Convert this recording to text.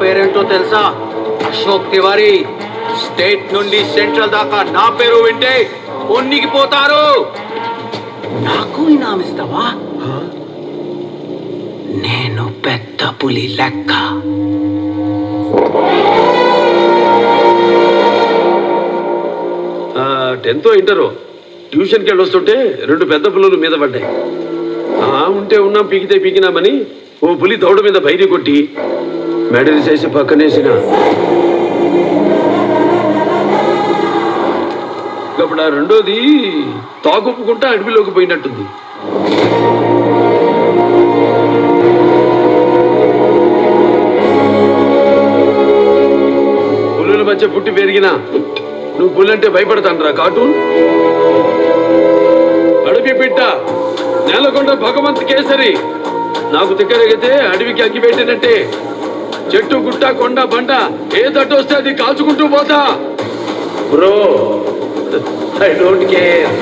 పేరేంటో తెలుసా? అశోక్ తివారీ స్టేట్ నుండి సెంట్రల్ దాకా నా పేరు వింటే పొన్నికిపోతారు నాకు ఇనామిస్తావా నేను పెద్ద పులి లెక్క. Tenth inter. ట్యూషన్కి వెళ్ళి వస్తుంటే రెండు పెద్ద పుల్లలు మీద పడ్డాయి. ఉంటే ఉన్నాం పీకితే పీకినామని ఓ పులి దౌడ మీద బయట కొట్టి మెడలు చేసి పక్కనేసిన. అప్పుడు ఆ రెండోది తాగుప్పుకుంటా అడవిలోకి పోయినట్టుంది. పులుల మధ్య పుట్టి పెరిగిన. నువ్వు పుల్లంటే భయపడతానరా కార్టూన్? అడవి బిడ్డ నేలకొండ భగవంత్ కేసరి. నాకు తిక్కరగితే అడవికి అగ్గి పెట్టినట్టే చెట్టు గుట్ట కొండ బండ ఏ తట్టు వస్తే అది కాల్చుకుంటూ పోతా. Bro I don't care